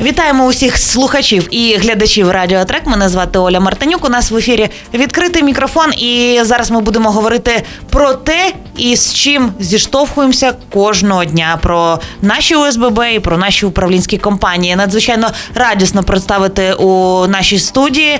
Вітаємо усіх слухачів і глядачів Радіотрек. Мене звати Оля Мартинюк. У нас в ефірі відкритий мікрофон, і зараз ми будемо говорити про те, і з чим зіштовхуємося кожного дня. Про наші ОСББ і про наші управлінські компанії. Надзвичайно радісно представити у нашій студії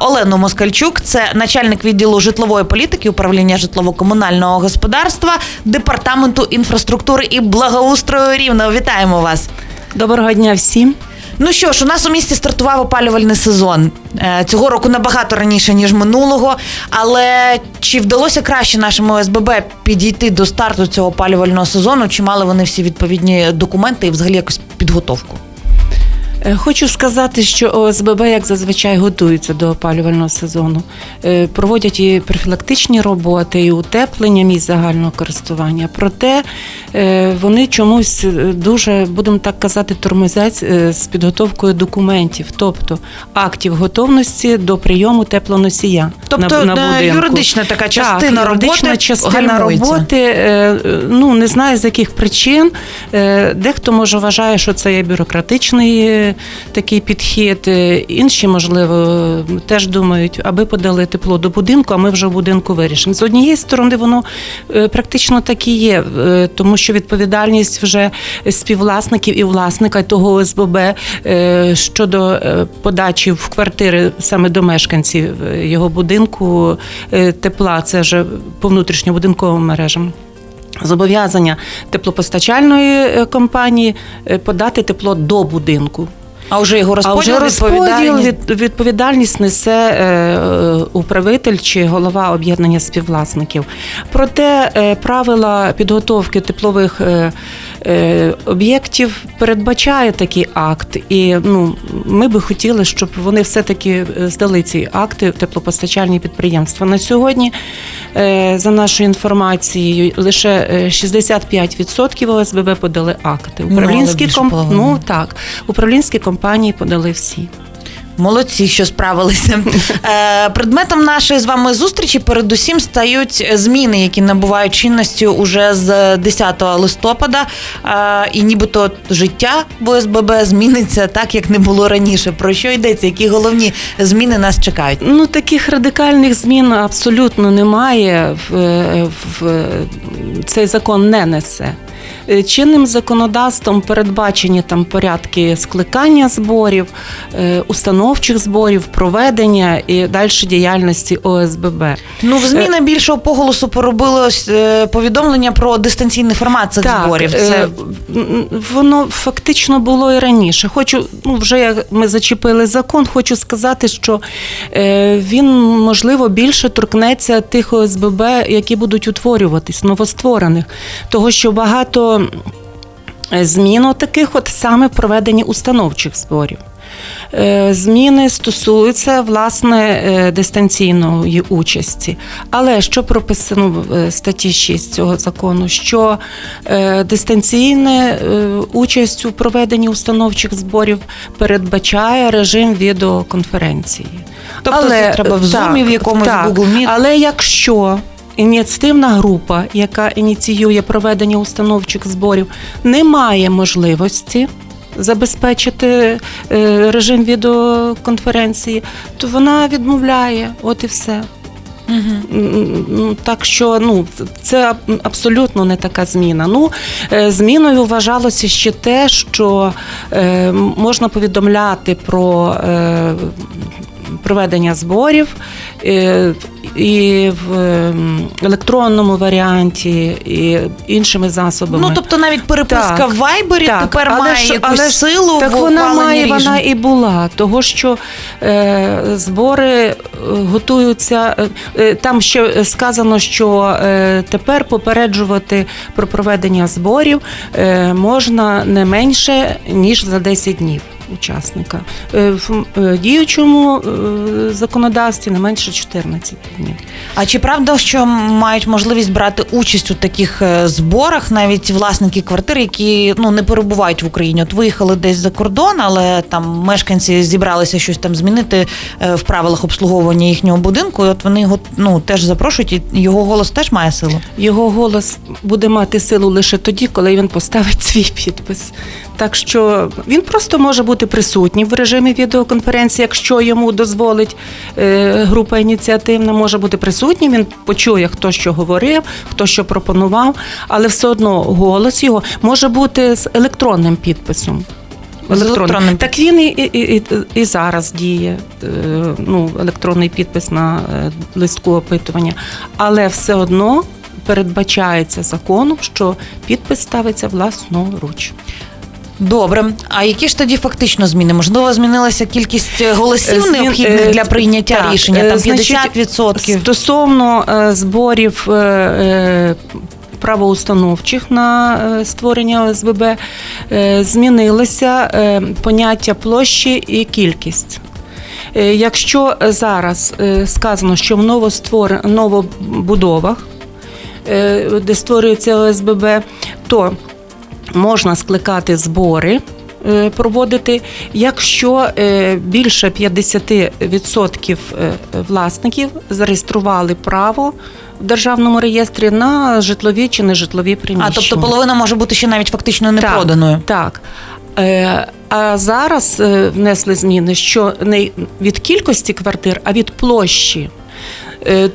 Олену Москальчук. Це начальник відділу житлової політики управління житлово-комунального господарства департаменту інфраструктури і благоустрою Рівного. Вітаємо вас. Доброго дня всім. Ну що ж, у нас у місті стартував опалювальний сезон Е, цього року набагато раніше ніж минулого. Але чи вдалося краще нашому СББ підійти до старту цього опалювального сезону? Чи мали вони всі відповідні документи і взагалі якусь підготовку? Е, Хочу сказати, що ОСББ, як зазвичай, готуються до опалювального сезону. Е, Проводять і профілактичні роботи, і утеплення місць загального користування. Проте е, вони чомусь дуже, будемо так казати, тормозять з підготовкою документів, тобто актів готовності до прийому теплоносія. Тобто на, на будинку. юридична така частина так, юридична роботи частина гальмується. роботи. Ну не знаю з яких причин. Дехто може вважає, що це є бюрократичний такий підхід. е, Інші, можливо, теж думають, аби подали тепло до будинку, а ми вже в будинку вирішимо. З однієї сторони, воно е, практично так і є, е, тому що відповідальність вже співвласників і власника того ОСББ щодо подачі в квартири саме до мешканців його будинку тепла, це вже по внутрішньобудинковим мережам. Зобов'язання теплопостачальної компанії подати тепло до будинку. А вже його А вже розподіл відповідальність? від, відповідальність несе е, управитель чи голова об'єднання співвласників. Проте е, правила підготовки теплових е, об'єктів передбачає такий акт, і ну ми би хотіли, щоб вони все-таки е, здали ці акти в теплопостачальні підприємства. На сьогодні, е, за нашою інформацією, лише е, 65% ОСББ подали акти. Ну, Управлінські комп... ну так, управлінські компанії подали всі. Молодці, що справилися. Е, Предметом нашої з вами зустрічі передусім стають зміни, які набувають чинності уже з 10 листопада. Е, І нібито життя в ОСББ зміниться так, як не було раніше. Про що йдеться? Які головні зміни нас чекають? Ну таких радикальних змін абсолютно немає. В, е, в е, цей закон не несе. Е, Чинним законодавством передбачені там порядки скликання зборів, е, установчих зборів, проведення і далі діяльності ОСББ. Ну, в зміни більшого поголосу поробилось е, повідомлення про дистанційний формат цих зборів. Це е, воно фактично було і раніше. Хочу, ну вже як ми зачепили закон, хочу сказати, що е, він можливо більше торкнеться тих ОСББ, які будуть утворюватись, новостворених, того що багато е, змін таких от саме в проведенні установчих зборів. Е, Зміни стосуються власне е, дистанційної участі. Але що прописано в статті 6 цього закону, що дистанційна участь у проведенні установчих зборів передбачає режим відеоконференції. Тобто це треба в Zoom, в якомусь Google Meet? Але якщо ініціативна група, яка ініціює проведення установчих зборів, не має можливості забезпечити е, режим відеоконференції, то вона відмовляє. От і все. Ну, Так що ну, це абсолютно не така зміна. Ну, е, зміною вважалося ще те, що е, можна повідомляти про е, проведення зборів е, і в ем, електронному варіанті, і іншими засобами. ну тобто навіть переписка Так, в Вайбері так, тепер але має ж- якусь але силу Так в вона має, рішень. вона і була, того що е, збори е, готуються. е, е, Там ще сказано, що е, тепер попереджувати про проведення зборів е, можна не менше ніж за 10 днів. Учасника. Е, В е, діючому е, законодавстві не менше 14 днів. А чи правда, що мають можливість брати участь у таких зборах навіть власники квартир, які ну не перебувають в Україні? От виїхали десь за кордон, але там мешканці зібралися щось там змінити в правилах обслуговування їхнього будинку. І от вони його ну теж запрошують, і його голос теж має силу. Його голос буде мати силу лише тоді, коли він поставить свій підпис. Так що він просто може бути присутній в режимі відеоконференції, якщо йому дозволить е, група ініціативна, може бути присутній. Він почує, хто що говорив, хто що пропонував, але все одно голос його може бути з електронним підписом. Електронним Так він і, і, і, і зараз діє е, ну, електронний підпис на е, листку опитування, але все одно передбачається законом, що підпис ставиться власноруч. Добре. А які ж тоді фактично зміни? Можливо, змінилася кількість е, голосів Змін- необхідних е, для прийняття так, рішення? е, Там 50%? Стосовно е, зборів правоустановчих на створення ОСББ, змінилося поняття площі і кількість. Якщо зараз сказано, що в новоствор... новобудовах, де створюється ОСББ, то можна скликати збори. е, Проводити, якщо е, більше 50% е, власників зареєстрували право в державному реєстрі на житлові чи нежитлові А тобто половина може бути ще навіть фактично не Так, проданою. Так. Е, А зараз внесли зміни, що не від кількості квартир, а від площі.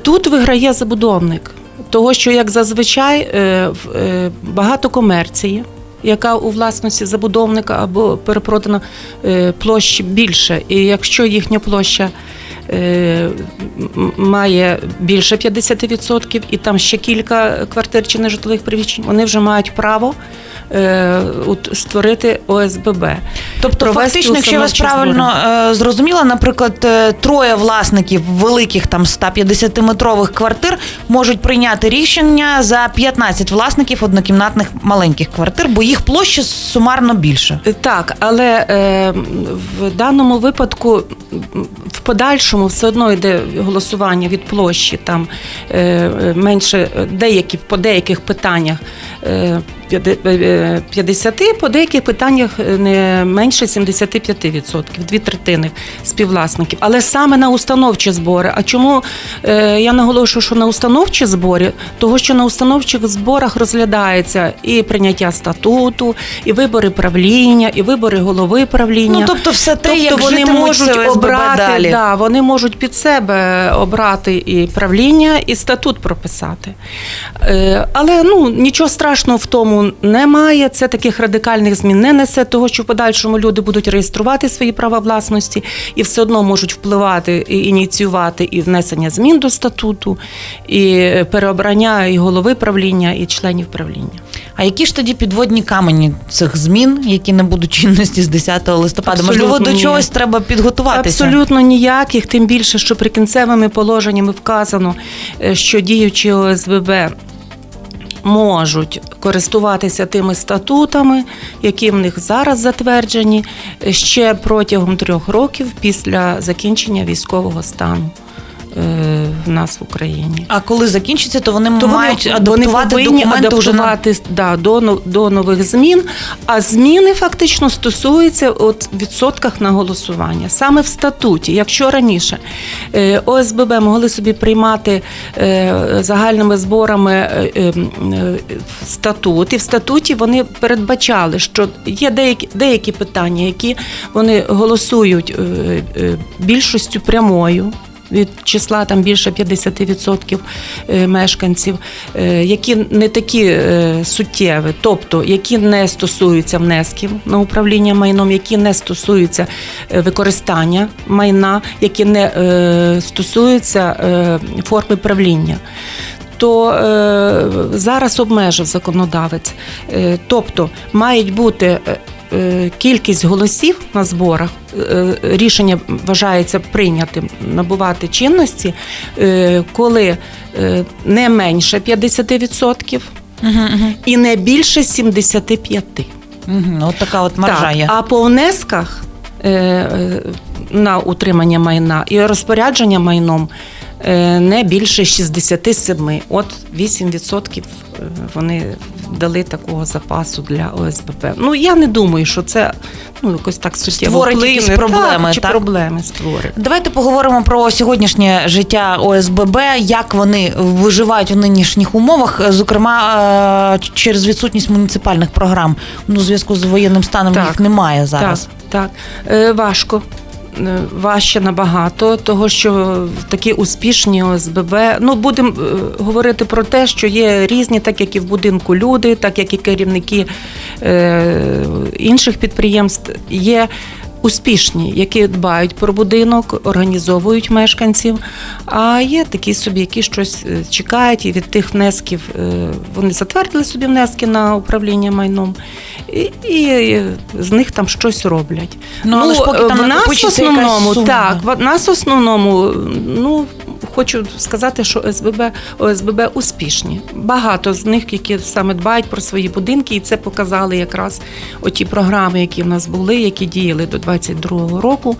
Тут виграє забудовник, того, що як зазвичай багато комерції. Яка у власності забудовника або перепродана площ площі більше, і якщо їхня площа е, має більше 50%, і там ще кілька квартир чи нежитлових приміщень, вони вже мають право е, от, створити ОСББ. Тобто, фактично, якщо я вас правильно е, зрозуміла, наприклад, е, троє власників великих там 150-метрових квартир можуть прийняти рішення за 15 власників однокімнатних маленьких квартир, бо їх площа сумарно більше. Так, але е, в даному випадку в подальшому все одно йде голосування від площі, там е, е, менше е, деякі по деяких питаннях. Е, 50, по деяких питаннях е, не менше 75%, дві третини співвласників. Але саме на установчі збори. А чому е, я наголошую, що на установчі збори? Того, що на установчих зборах розглядається і прийняття статуту, і вибори правління, і вибори голови правління. Ну тобто, все те, Тобто як вони можуть обрати, далі. Да, вони можуть під себе обрати і правління, і статут прописати. Е, але ну нічого страшного в тому немає. Це таких радикальних змін не несе того, що в подальшому люди будуть реєструвати свої права власності і все одно можуть впливати і ініціювати і внесення змін до статуту, і переобрання і голови правління, і членів правління. А які ж тоді підводні камені цих змін, які не будуть чинності з 10 листопада? Абсолютно Можливо, до ні. чогось треба підготуватися. Абсолютно ніяких, тим більше, що прикінцевими положеннями вказано, е, що діючі ОСББ можуть користуватися тими статутами, які в них зараз затверджені, ще протягом трьох років після закінчення військового стану в нас в Україні. А коли закінчиться, то вони То мають вони, адаптувати вони документи вже на да, до, до нових змін. А зміни фактично стосуються от відсотках на голосування. Саме в статуті, якщо раніше е, ОСББ могли собі приймати е, загальними зборами е, е, м, е, в статут, і в статуті вони передбачали, що є деякі, деякі питання, які вони голосують е, е, більшістю прямою від числа там більше 50% е, мешканців, е, які не такі е, суттєві, тобто які не стосуються внесків на управління майном, які не стосуються використання майна, які не стосуються форми правління. То е, зараз обмежив законодавець, Е, тобто мають бути кількість голосів на зборах. е, Рішення вважається прийнятим набувати чинності, е, коли е, не менше 50% Мгм, мгм. і не більше 75%. Мгм, От така от маржа Так, а по внесках е, е, на утримання майна і розпорядження майном е, не більше 67. От 8% вони дали такого запасу для ОСББ. Ну я не думаю, що це ну якось так суттєво Створить вплине. якісь проблеми, так, чи так? проблеми створить. Давайте поговоримо про сьогоднішнє життя ОСББ, як вони виживають у нинішніх умовах, зокрема е, через відсутність муніципальних програм. Ну, у зв'язку з воєнним станом Так. їх немає зараз. Так, так. Е, важко. Е, Важче набагато, того що такі успішні ОСББ. Ну будемо е, говорити про те, що є різні, так як і в будинку люди, так як і керівники е, інших підприємств, є успішні, які дбають про будинок, організовують мешканців. А є такі собі, які щось е, чекають, і від тих внесків е, вони затвердили собі внески на управління майном, і, і з них там щось роблять. Ну, але ж поки там в нас в основному, сума. так, в нас в основному, ну. Хочу сказати, що ОСББ, ОСББ успішні. Багато з них, які саме дбають про свої будинки, і це показали якраз оті програми, які в нас були, які діяли до 22-го року.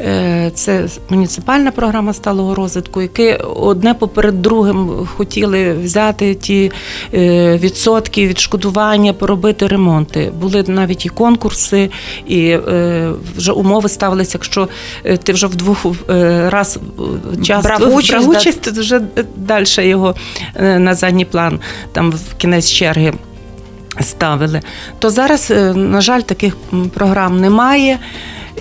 Е, Це муніципальна програма сталого розвитку, які одне поперед другим хотіли взяти ті е, відсотки відшкодування, поробити ремонти. Були навіть і конкурси, і е, вже умови ставилися, якщо ти вже в двох раз час Брав участь, да. участь, то вже далі його на задній план, там в кінець черги. Ставили, то зараз, на жаль, таких програм немає.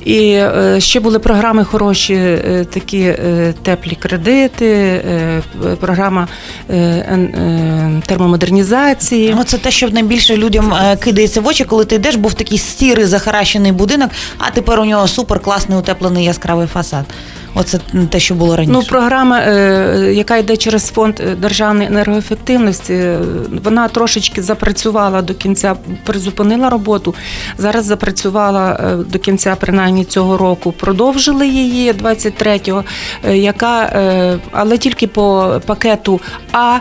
І е, ще були програми хороші, е, такі е, теплі кредити, програма термомодернізації. Ну, це те, що найбільше людям кидається в очі, коли ти йдеш, був такий сірий захаращений будинок, а тепер у нього супер класний утеплений яскравий фасад. Оце те, що було раніше. Ну, програма, е, яка йде через фонд е, державної енергоефективності, е, вона трошечки запрацювала до кінця, призупинила роботу. Зараз запрацювала до кінця, принаймні цього року. Продовжили її 23-го, е, яка, але тільки по пакету А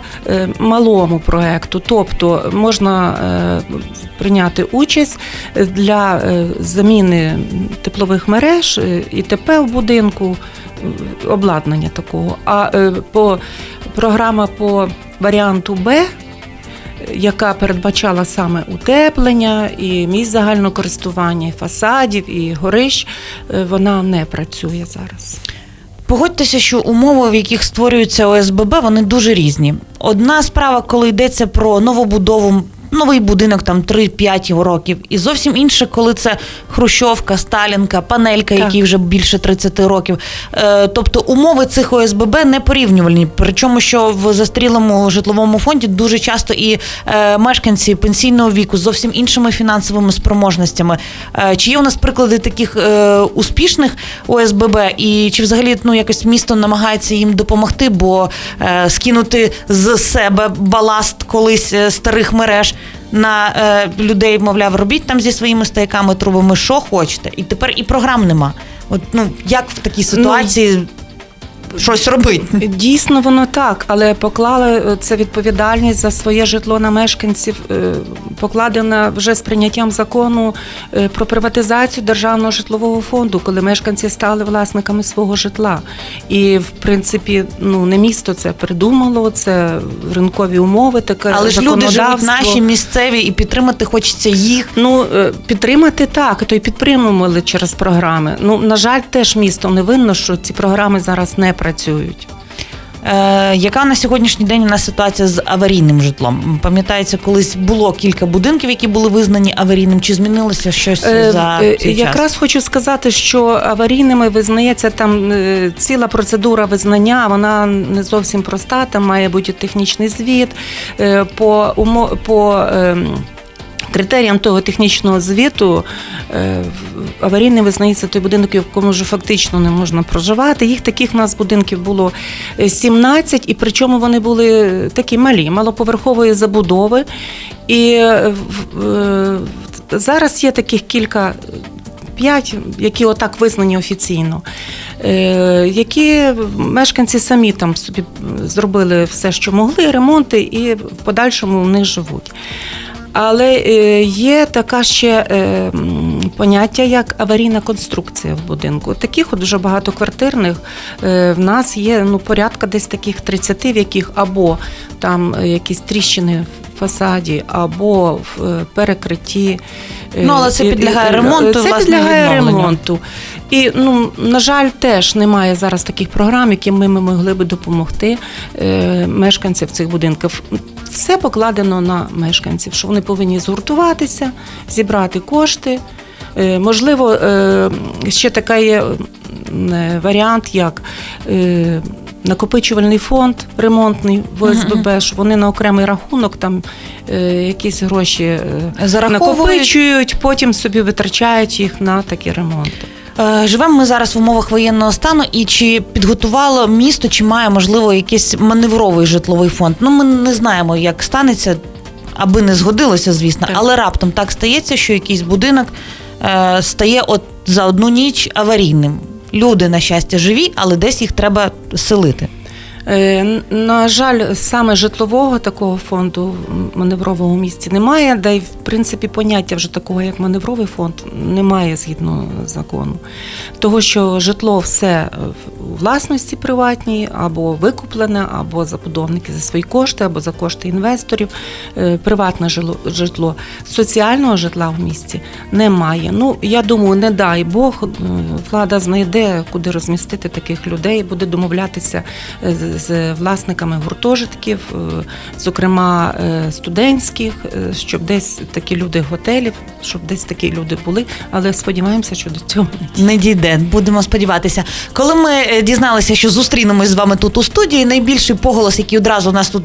малому проекту. Тобто можна прийняти участь для заміни теплових мереж, е, ІТП в будинку обладнання такого. А е, по програма по варіанту Б. е, Яка передбачала саме утеплення і місць загального користування, і фасадів, і горищ, е, вона не працює зараз. Погодьтеся, що умови, в яких створюються ОСББ, вони дуже різні. Одна справа, коли йдеться про новобудову. Новий будинок там 3-5 років, і зовсім інше, коли це хрущовка, сталінка, панелька, Так. якій вже більше 30 років. Е, тобто умови цих ОСББ не порівнювальні. Причому, що в застрілому житловому фонді дуже часто і е, мешканці пенсійного віку з зовсім іншими фінансовими спроможностями. Е, чи є у нас приклади таких е, успішних ОСББ, і чи взагалі ну якось місто намагається їм допомогти, бо е, скинути з себе баласт колись е, старих мереж на е, людей, мовляв, робіть там зі своїми стояками, трубами, що хочете, і тепер і програм нема. От ну як в такій ситуації щось робити? Дійсно, воно так, але поклали е, це відповідальність за своє житло на мешканців, е, покладена вже з прийняттям закону е, про приватизацію державного житлового фонду, коли мешканці стали власниками свого житла. І в принципі, ну не місто це придумало, це ринкові умови, таке Але ж люди живуть наші місцеві, і підтримати хочеться їх. Ну, підтримати так, то й підтримували через програми. Ну, на жаль, теж місто не винно, що ці програми зараз не працюють. Е, яка на сьогоднішній день у нас ситуація з аварійним житлом? Пам'ятається, колись було кілька будинків, які були визнані аварійним. Чи змінилося щось Е, за е, цей Якраз хочу сказати, що аварійними визнається там е, ціла процедура визнання, вона не зовсім проста. Там має бути технічний звіт е, по умо- по. ем, Критеріям того технічного звіту е, аварійним визнається той будинок, в якому вже фактично не можна проживати. Їх таких у нас будинків було е, 17, і причому вони були такі малі, малоповерхової забудови. І е, е, зараз є таких кілька. П'ять, які отак визнані офіційно, е, які мешканці самі там собі зробили все, що могли, ремонти, і в подальшому в них живуть. Але е, є така ще е, поняття як аварійна конструкція в будинку. Таких от вже багатоквартирних е, в нас є ну, порядка десь таких 30, в яких або там якісь тріщини в фасаді, або в перекритті. Ну, але це підлягає ремонту, Це власне, підлягає ремонту. І, ну, на жаль, теж немає зараз таких програм, якими ми могли би допомогти мешканцям цих будинків. Все покладено на мешканців, що вони повинні згуртуватися, зібрати кошти. Е, можливо, е, ще така є е, варіант, як накопичувальний фонд ремонтний в ОСББ, що вони на окремий рахунок там якісь гроші накопичують, потім собі витрачають їх на такі ремонти. Е, Живемо ми зараз в умовах воєнного стану, і чи підготувало місто, чи має можливо якийсь маневровий житловий фонд? Ну ми не знаємо, як станеться, аби не згодилося, звісно, Так. але раптом так стається, що якийсь будинок е, стає от за одну ніч аварійним. Люди, на щастя, живі, але десь їх треба селити. Е, На жаль, саме житлового такого фонду в маневровому місті немає, да й в принципі поняття вже такого, як маневровий фонд, немає згідно закону. Того, що житло все в власності приватній, або викуплене, або забудовники за свої кошти, або за кошти інвесторів. Е, Приватне житло соціального житла в місті немає. Ну я думаю, не дай Бог, влада знайде, куди розмістити таких людей, буде домовлятися е, з- власниками гуртожитків, е, зокрема студентських, щоб десь такі люди готелів, щоб десь такі люди були. Але сподіваємося, що до цього Не дійде, будемо сподіватися. Коли ми е, дізналися, що зустрінемось з вами тут у студії, найбільший поголос, який одразу у нас тут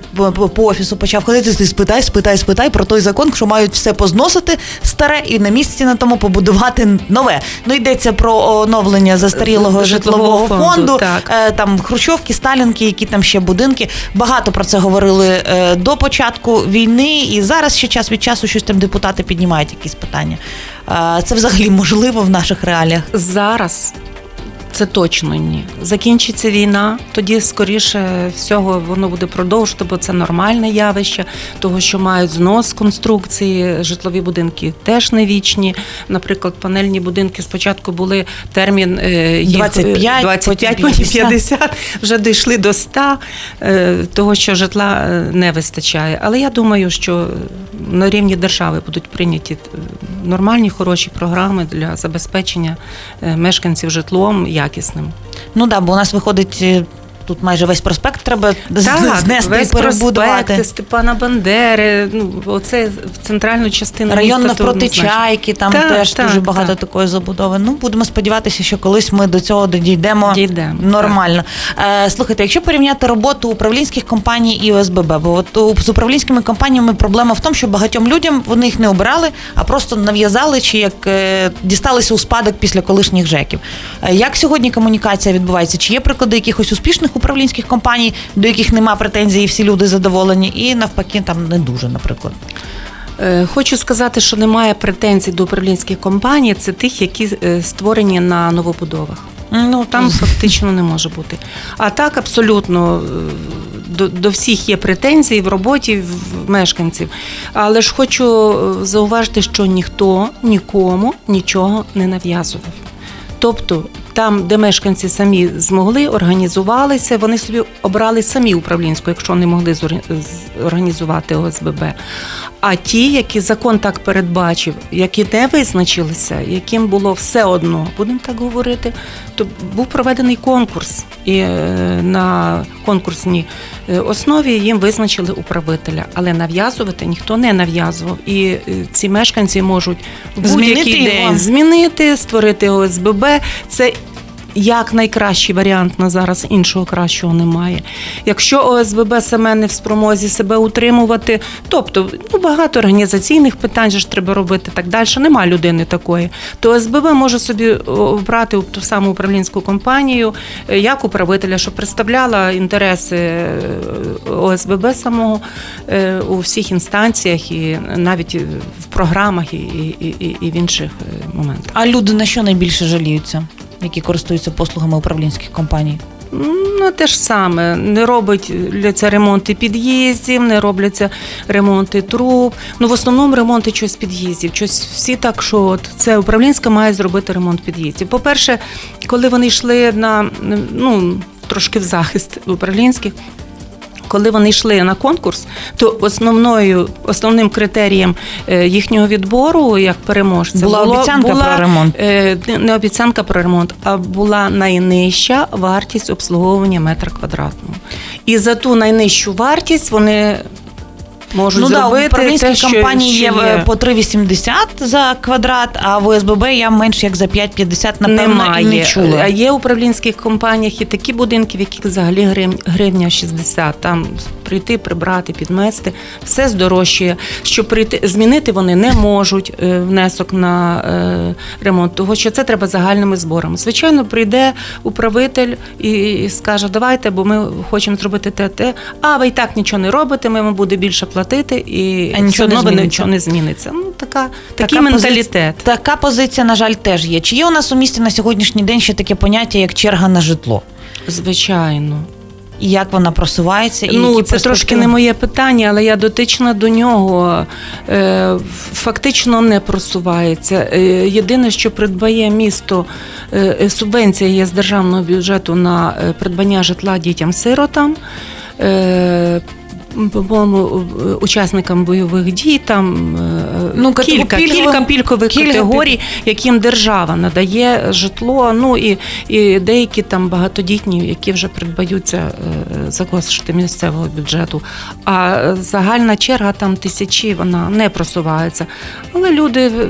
по, офісу почав ходити, ти спитай, спитай, спитай про той закон, що мають все позносити старе і на місці на тому побудувати нове. Ну йдеться про оновлення застарілого житлового фонду, фонду, так. е, там хрущовки, сталінки, які там ще будинки. Багато про це говорили е, до початку війни, і зараз ще час від часу щось там депутати піднімають якісь питання. Це взагалі можливо в наших реаліях. Зараз це точно ні. Закінчиться війна, тоді скоріше всього воно буде продовжувати, бо це нормальне явище, того, що мають знос конструкції, житлові будинки теж не вічні. Наприклад, панельні будинки спочатку були термін е, їх, е, 25, 25 потім потім 50, вже дійшли до 100, е, того, що житла не вистачає. Але я думаю, що на рівні держави будуть прийняті нормальні, хороші програми для забезпечення мешканців житлом якісним. Ну да, бо у нас виходить е, тут майже весь проспект треба з- знести весь і перебудувати. проспект Степана Бандери, ну оце в центральну частину Район міста, то навпроти однозначно. чайки, там Так, теж так, дуже багато так. такої забудови. Ну будемо сподіватися, що колись ми до цього дійдемо Дійдемо, нормально. Е, слухайте, якщо порівняти роботу управлінських компаній і ОСББ, бо от з управлінськими компаніями проблема в тому, що багатьом людям вони їх не обирали, а просто нав'язали чи як е, дісталися у спадок після колишніх жеків. Е, як сьогодні комунікація відбувається? Чи є приклади якихось успішних управлінських компаній, до яких нема претензій, і всі люди задоволені, і навпаки, там не дуже, наприклад. Е, Хочу сказати, що немає претензій до управлінських компаній. Це тих, які е, створені на новобудовах. Ну там фактично не може бути. А так абсолютно е, до, до всіх є претензії в роботі в мешканців. Але ж хочу зауважити, що ніхто нікому нічого не нав'язував. Тобто, там, де мешканці самі змогли, організувалися, вони собі обрали самі управлінську, якщо не могли організувати ОСББ. А ті, які закон так передбачив, які не визначилися, яким було все одно, будемо так говорити, то був проведений конкурс, і е, на конкурсній е, основі їм визначили управителя. Але нав'язувати ніхто не нав'язував. І е, ці мешканці можуть будь-який його. день змінити, створити ОСББ. Це як найкращий варіант на зараз іншого кращого немає. Якщо ОСББ саме не в спромозі себе утримувати, тобто ну, багато організаційних питань же ж треба робити так далі. Нема людини такої. То ОСББ може собі обрати ту саму управлінську компанію е, як управителя, що представляла інтереси е, ОСББ самого е, у всіх інстанціях і навіть в програмах і, і, і, і в інших моментах. А люди на що найбільше жаліються, які користуються послугами управлінських компаній? Ну, те ж саме. Не робляться ремонти під'їздів, не робляться ремонти труб. Ну, в основному ремонти щось під'їздів. Щось всі так, що от це управлінська має зробити ремонт під'їздів. По-перше, коли вони йшли на ну, трошки в захист управлінських. Коли вони йшли на конкурс, то основною основним критерієм е, їхнього відбору як переможця Була було- обіцянка була, про ремонт. е, не обіцянка про ремонт, а була найнижча вартість обслуговування метра квадратного. І за ту найнижчу вартість вони можуть Ну да, у зробити те, що, компанії що є е, по 3,80 за квадрат, а в ОСББ я менш як за 5,50, напевно, Немає. і не чула. А є у управлінських компаніях і такі будинки, в яких взагалі гривня 60. Там прийти, прибрати, підмести, все здорожчує. Щоб прийти, змінити вони не можуть е, внесок на е, ремонт, того що це треба загальними зборами. Звичайно, прийде управитель і, скаже, давайте, бо ми хочемо зробити те, те. А ви і так нічого не робите, ми вам буде більше платити, і А нічого все одно ви нічого не зміниться. Ну така, такий Така менталітет. Позиція, така позиція, на жаль, теж є. Чи є у нас у місті на сьогоднішній день ще таке поняття, як черга на житло? Звичайно. І як вона просувається? І Ну, це трошки не моє питання, але я дотична до нього. Е, фактично не просувається. Е, єдине, що придбає місто, е, субвенція є з державного бюджету на придбання житла дітям-сиротам. Е, по-моєму, е, учасникам бойових дій там е, Ну, кілька, пільговим- кілька пільгових кілька категорій, яким держава надає житло. Ну і, і деякі там багатодітні, які вже придбаються е, за кошти місцевого бюджету. А е, загальна черга там тисячі, вона не просувається. Але люди е, е,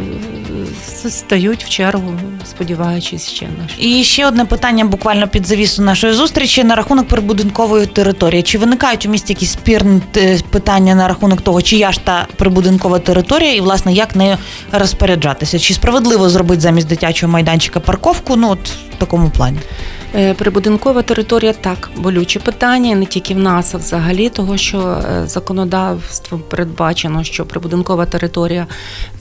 стають в чергу, сподіваючись ще на. І ще одне питання буквально під завісу нашої зустрічі на рахунок прибудинкової території. Чи виникають у місті якісь спірні е, питання на рахунок того, чия ж та прибудинкова територія, і власне як нею розпоряджатися? Чи справедливо зробити замість дитячого майданчика парковку? Ну от в такому плані. Е, Прибудинкова територія так, болюче питання, не тільки в нас, а взагалі, того, що е, законодавством передбачено, що прибудинкова територія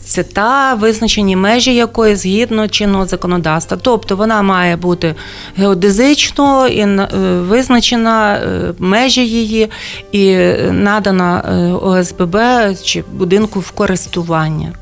це та визначені межі якої згідно чинного законодавства. Тобто вона має бути геодезично і е, визначена межі її і надана ОСББ чи будинку в користування.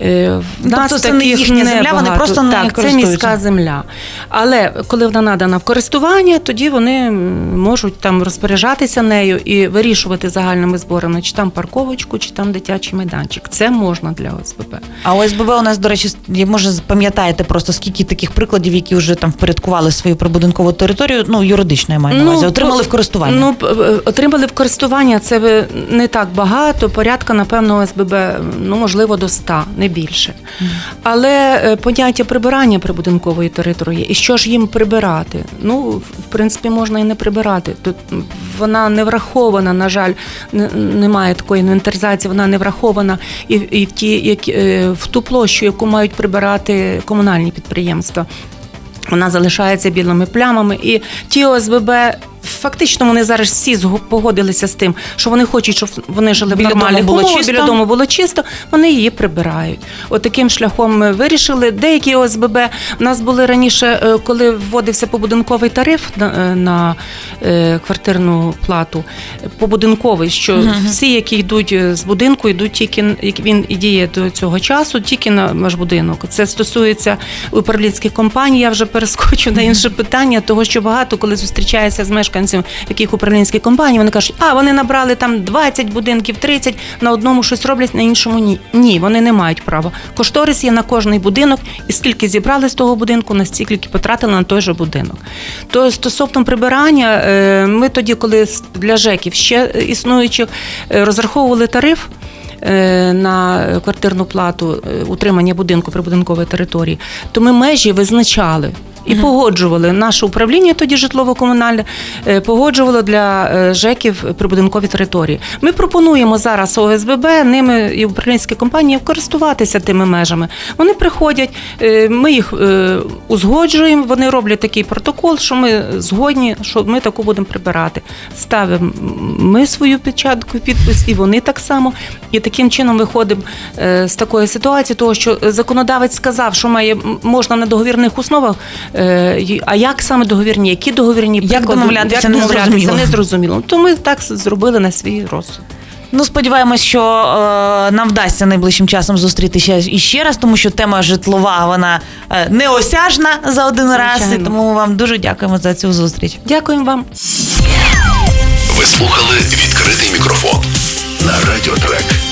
Е, в Тобто нас це не їхня земля, вони небагато. просто не так, це міська земля. Але коли вона надана в користування, тоді вони можуть там розпоряджатися нею і вирішувати загальними зборами, чи там парковочку, чи там дитячий майданчик. Це можна для ОСББ. А ОСББ у нас, до речі, може пам'ятаєте просто скільки таких прикладів, які вже там впорядкували свою прибудинкову територію, ну юридично я маю на увазі, отримали в користування. Ну, е, отримали в користування це не так багато, порядка, напевно, ОСББ, ну, можливо, до 100, не більше. Але е, поняття прибирання прибудинкової території, і що ж їм прибирати? Ну, в принципі, можна і не прибирати. Тут вона не врахована, на жаль, немає такої інвентаризації, вона не врахована і, і в, ті, як, е, в ту площу, яку мають прибирати комунальні підприємства. Вона залишається білими плямами. І ті ОСББ, фактично, вони зараз всі погодилися з тим, що вони хочуть, щоб вони жили Біля в нормальних дому було чисто. біля дому було чисто, вони її прибирають. От таким шляхом ми вирішили. Деякі ОСББ у нас були раніше, е, коли вводився побудинковий тариф на, е, на е, квартирну плату, побудинковий, що всі, які йдуть з будинку, йдуть тільки як він і діє до цього часу, тільки на наш будинок. Це стосується управлінських компаній. Я вже перескочу на інше питання, того що багато, коли зустрічається з мешканцями яких управлінських компаній, вони кажуть, а вони набрали там 20 будинків, 30, на одному щось роблять, на іншому ні. Ні, вони не мають права. Кошторис є на кожний будинок, і скільки зібрали з того будинку, настільки потратили на той же будинок. То стосовно прибирання, е, ми тоді, коли для ЖЕКів ще е, існуючих е, розраховували тариф. На квартирну плату утримання будинку прибудинкової території, то ми межі визначали і погоджували наше управління тоді житлово-комунальне, е, погоджувало для е, ЖЕКів прибудинкові території. Ми пропонуємо зараз ОСББ, ними і управлінські компанії користуватися тими межами. Вони приходять, е, ми їх узгоджуємо, вони роблять такий протокол, що ми згодні, що ми таку будемо прибирати. Ставимо ми свою печатку, підпис, і вони так само. І таким чином виходимо з такої ситуації, того що законодавець сказав, що має можна на договірних основах а як саме договірні? Які договірні Як домовлятися, як домовлятися, не зрозуміло. То ми так зробили на свій розсуд. Ну, сподіваємось, що е, нам вдасться найближчим часом зустрітися іще раз, тому що тема житлова вона е, неосяжна за один раз. І тому ми вам дуже дякуємо за цю зустріч. Дякуємо вам. Ви слухали відкритий мікрофон на радіотрек.